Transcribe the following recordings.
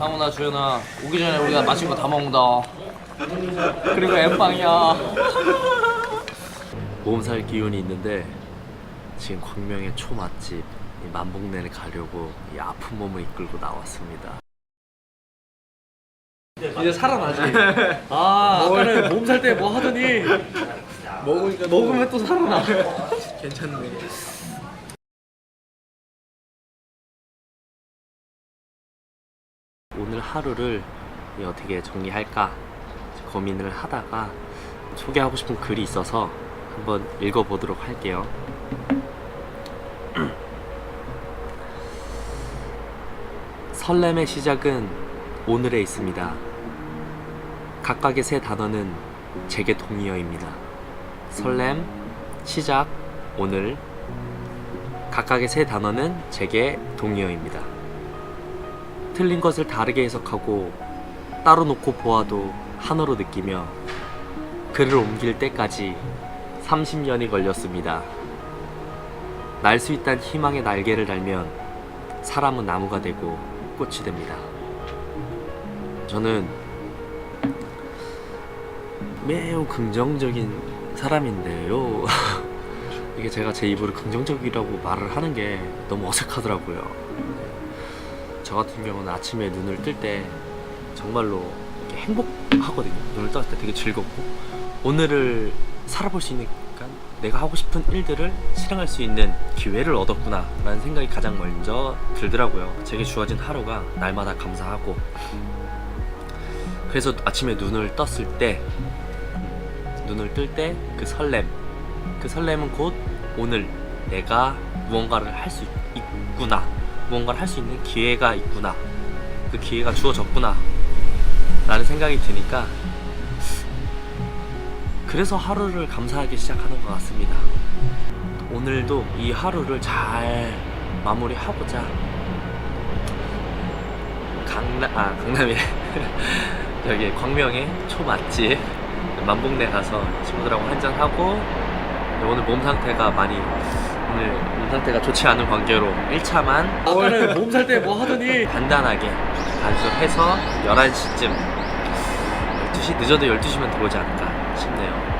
상훈아 주연아 오기 전에 우리가 마신 거다 먹는다. 그리고 엠빵이야. 몸살 기운이 있는데 지금 광명의 초맛집 이 만복내를 가려고 이 아픈 몸을 이끌고 나왔습니다. 이제 살아나지? 아 아까는 몸살 때 뭐 하더니? 먹으니까 먹으면 또 살아나. 괜찮네. 하루를 이 어떻게 정리할까 고민을 하다가 소개하고 싶은 글이 있어서 한번 읽어보도록 할게요. 설렘의 시작은 오늘에 있습니다. 각각의 세 단어는 제게 동의어입니다. 설렘, 시작, 오늘. 각각의 세 단어는 제게 동의어입니다. 틀린 것을 다르게 해석하고 따로 놓고 보아도 하나로 느끼며 글을 옮길 때까지 30년이 걸렸습니다. 날 수 있다는 희망의 날개를 달면 사람은 나무가 되고 꽃이 됩니다. 저는 매우 긍정적인 사람인데요. 이게 제가 제 입으로 긍정적이라고 말을 하는 게 너무 어색하더라고요. 저 같은 경우는 아침에 눈을 뜰 때 정말로 이렇게 행복하거든요. 눈을 떴을 때 되게 즐겁고 오늘을 살아볼 수 있는 그러니까 내가 하고 싶은 일들을 실행할 수 있는 기회를 얻었구나 라는 생각이 가장 먼저 들더라고요. 제게 주어진 하루가 날마다 감사하고 그래서 아침에 눈을 떴을 때 눈을 뜰 때 그 설렘 그 설렘은 곧 오늘 내가 무언가를 할 수 있구나 무언가를 할 수 있는 기회가 있구나. 그 기회가 주어졌구나. 라는 생각이 드니까 그래서 하루를 감사하게 시작하는 것 같습니다. 오늘도 이 하루를 잘 마무리하고자 강남 아 강남에 여기 광명의 초맛집 만복내 가서 친구들하고 한잔 하고 오늘 몸 상태가 많이 오늘 몸 상태가 좋지 않은 관계로 1차만 아까는 몸살 때 뭐 하더니 간단하게 반수해서 11시쯤 12시 늦어도 12시면 들어오지 않을까 싶네요.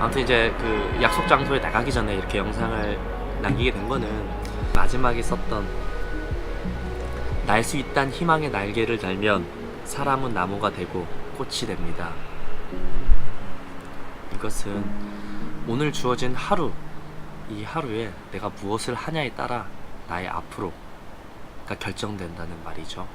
아무튼 이제 그 약속 장소에 나가기 전에 이렇게 영상을 남기게 된 거는 마지막에 썼던 날 수 있단 희망의 날개를 달면 사람은 나무가 되고 꽃이 됩니다. 이것은 오늘 주어진 하루, 이 하루에 내가 무엇을 하냐에 따라 나의 앞으로가 결정된다는 말이죠.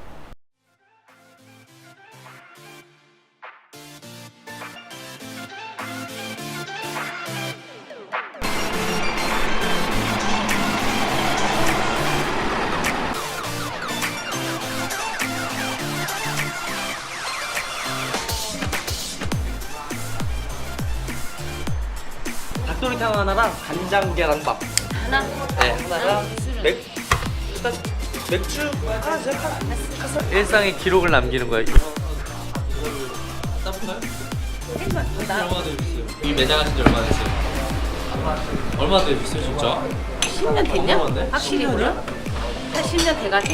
닭도리탕 하나랑 간장 계란밥 하나? 네 하나랑 맥 일단 맥주 하나 제 일상의 기록을 남기는 거예요. 얼마 되셨어요? 이 매장 하신 지 얼마 됐어요? 얼마 되셨어요 진짜? 10년 됐냐? 얼마인데? 확실히 10년이야? 몰라? 한 10년 돼가지?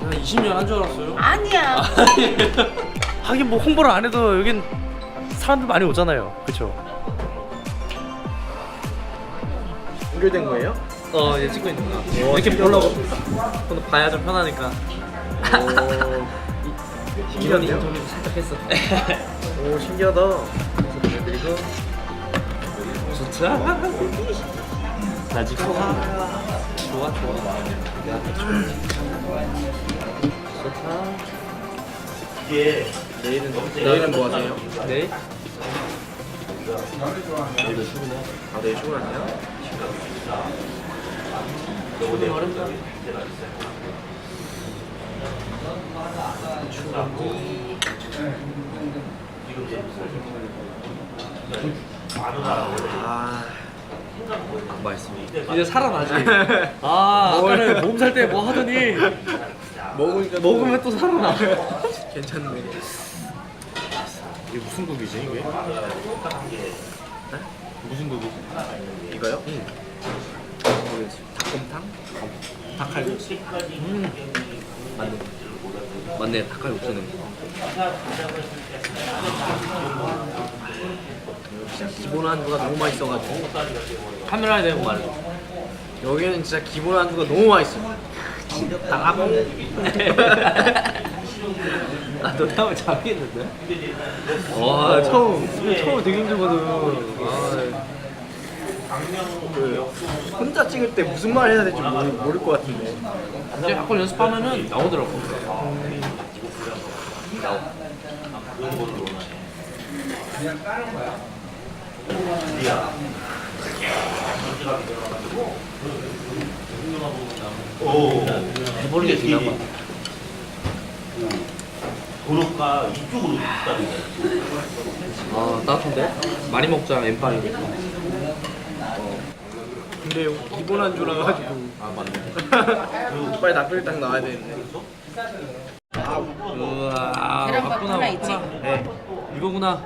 한 20년 한 줄 알았어요 아니야. 하긴 뭐 홍보를 안 해도 여긴 사람들 많이 오잖아요. 그렇죠? 연결된 거예요? 어 이제 찍고 있는 거야. 이렇게 보려고. 오늘 봐야 좀 편하니까. 기련이 인터뷰도 살짝 했어. 오 신기하다. 그리고 좋다. 나 지금 좋아. 좋아 좋다. 내일은 내일은 뭐 하세요? 네아 내일 출근하세요? 오늘 어렵다 아 맛있습니다. 이제 살아나지 아 아까는 몸살 때 뭐 하더니 먹으니까 먹으면 또 살아나 괜찮네. 이게 무슨 국이지 이게? 무슨 국이지? 이거요? 모르겠어요. 닭곰탕? 닭칼국수? 음. 맞네. 맞네 닭갈국수네 진짜 기본 한두가 너무 맛있어가지고 카메라에 대고 말해 여기는 진짜 기본 한두가 너무 맛있어. 나가봉. 아 너네 하면 잘하겠는데? 와 처음 처음 되게 힘들거든. 아, 그 혼자 찍을 때 무슨 말 해야 될지 모르, 모를 것 같은데. 근데 가끔 연습하면은 나오더라고 해보는 게 중요한 거 같아 도로가 이쪽으로 있다는 아 따뜻한데? 많이 먹자 엠빵이 근데 기본 한주라 가지고. 아 맞네. 빨리 닭도리탕 나와야 되는데. 우와 계란밥 하나 있지? 네. 이거구나.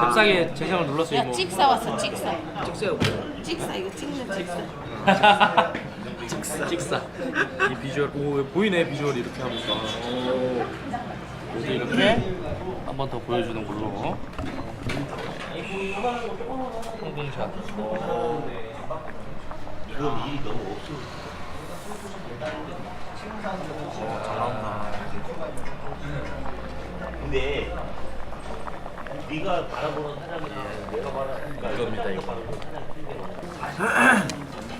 잽싸게 제작을 눌렀어 야 이거. 찍사 왔어 찍사. 찍새우 뭐야? 찍사 이거 찍는 찍사. 찍사. 찍사. 이 비주얼 오 보이네 비주얼 이렇게 하니까 모두 이렇게 한 번 더 보여주는 걸로. 성공샷. 이런 일이 너무 없어. 잘 나온다 근데 네가 바라보는 사람이 내가 바라니까 이겁니다 이거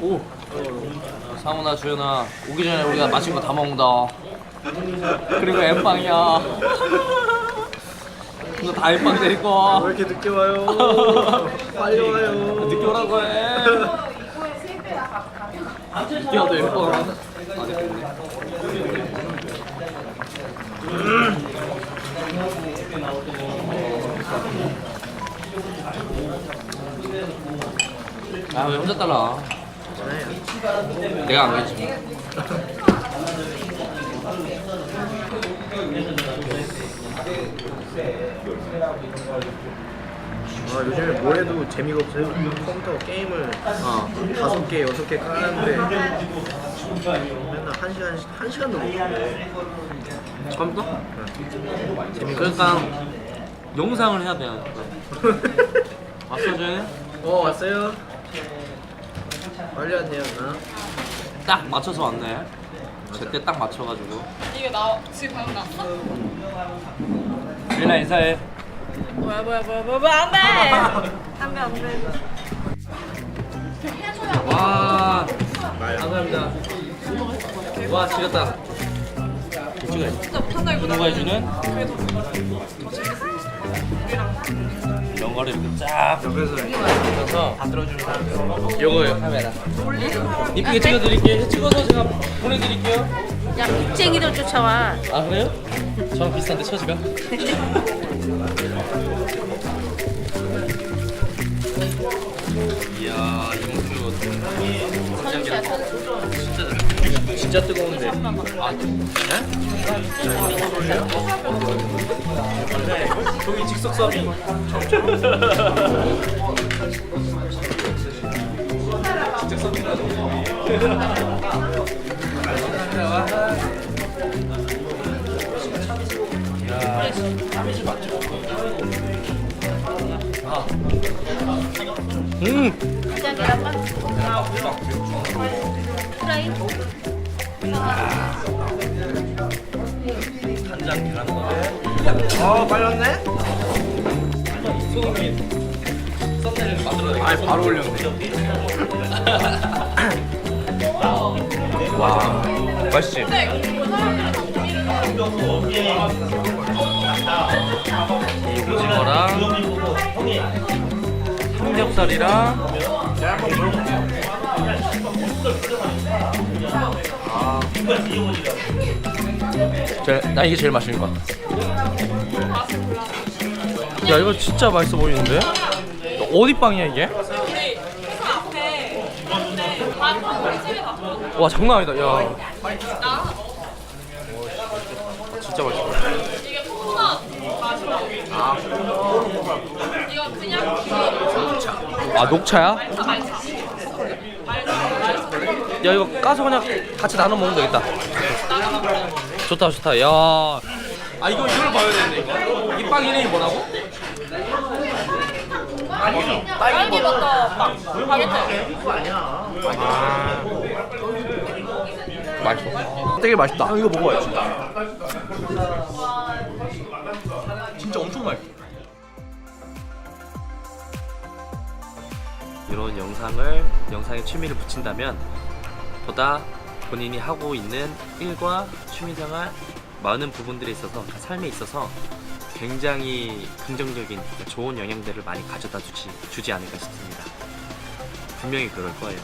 오. 상훈아 주연아 오기 전에 우리가 마신 거 다 먹는다 그리고 엠빵이야. 이거 다 엠빵 데릴 왜 거야 이렇게 늦게 와요? 빨리 와요. 늦게 오라고 해. 늦게 와도 엠빵. 아 아왜 혼자 따라 내가 안 그랬지 아 요즘에 뭘 해도 재미가 없어요. 컴퓨터 게임을 어 다섯 개 여섯 개 까는데 맨날 한 시간 한 시간도 못 하고. 처음부터? 그러니까 영상을 해야 돼 왔어 쟤? 어 왔어요. 빨리 왔네요 나. 딱 맞춰서 왔네 제때 딱 맞춰가지고 이게 나 지금 방금 났어? 리나 인사해 뭐야 뭐야 뭐야 뭐야 뭐야 안돼! 안돼 안돼. 와 감사합니다. 와 지렸다. 진짜 이거 누가 해주는? 이런 거를 이렇게 쫙 옆에서 넣어서 다 들어주는 사람. 요거요 카메라. 이쁘게 찍어드릴게요. 찍어서 제가 보내드릴게요 야 빅쟁이도 쫓아와 아 그래요? 저랑 비슷한데 처지가? 이야 이모큐 선수야 선수 진짜 진짜 뜨거운데 아 네? 음 가자 계란밥 프라이 간장 계란밥 아 만들어야 돼. 아 바로 올렸네. 와 맛있지? 이 오징어랑 삼겹살이랑 아. 제, 나 이게 제일 맛있는 것 같아 야 이거 진짜 맛있어 보이는데? 어디 빵이야 이게? 와 장난 아니다 야 진짜 맛있어 이게 코코넛 맛이라고 이거 그냥 아 녹차야? 말차 말차 야 이거 까서 그냥 같이 나눠 먹으면 되겠다 좋다 좋다 야. 아 이거 이걸 봐야 되는데 이거. 이빵 이름이 뭐라고? 딸기 버터 빵. 이거 아니야. 맛있어. 되게 맛있다. 형 이거 진짜. 진짜 엄청 맛있어. 이런 영상을 영상에 취미를 붙인다면 보다 본인이 하고 있는 일과 취미생활 많은 부분들에 있어서 그 삶에 있어서 굉장히 긍정적인 좋은 영향들을 많이 가져다 주지, 주지 않을까 싶습니다. 분명히 그럴 거예요.